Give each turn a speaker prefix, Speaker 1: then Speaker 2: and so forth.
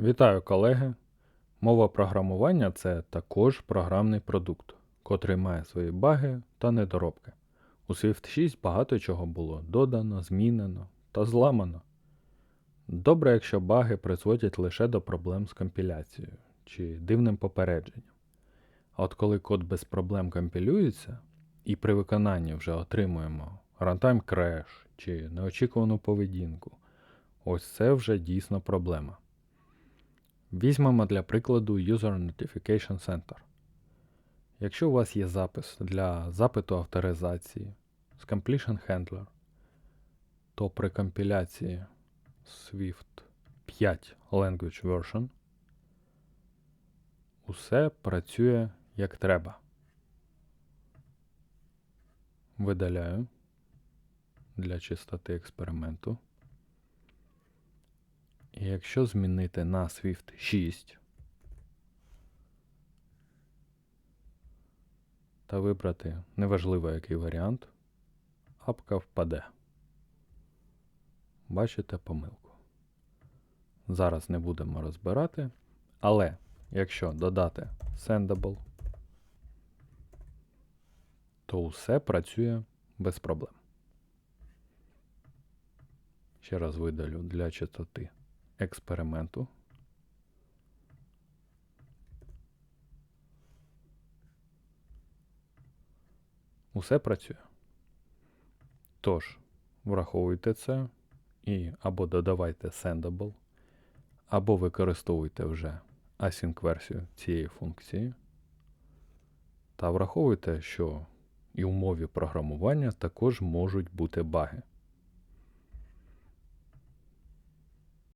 Speaker 1: Вітаю, колеги! Мова програмування це також програмний продукт, котрий має свої баги та недоробки. У Swift 6 багато чого було додано, змінено та зламано. Добре, якщо баги призводять лише до проблем з компіляцією чи дивним попередженням. А от коли код без проблем компілюється, і при виконанні вже отримуємо runtime crash чи неочікувану поведінку, ось це вже дійсно проблема. Візьмемо для прикладу User Notification Center. Якщо у вас є запис для запиту авторизації з Completion Handler, то при компіляції Swift 5 Language Version усе працює як треба. Видаляю для чистоти експерименту. І якщо змінити на Swift 6 та вибрати неважливо який варіант, апка впаде. Бачите помилку. Зараз не будемо розбирати, але якщо додати Sendable, то усе працює без проблем. Ще раз видалю для чистоти експерименту. Усе працює. Тож, враховуйте це і або додавайте Sendable, або використовуйте вже async версію цієї функції. Та враховуйте, що і у мові програмування також можуть бути баги.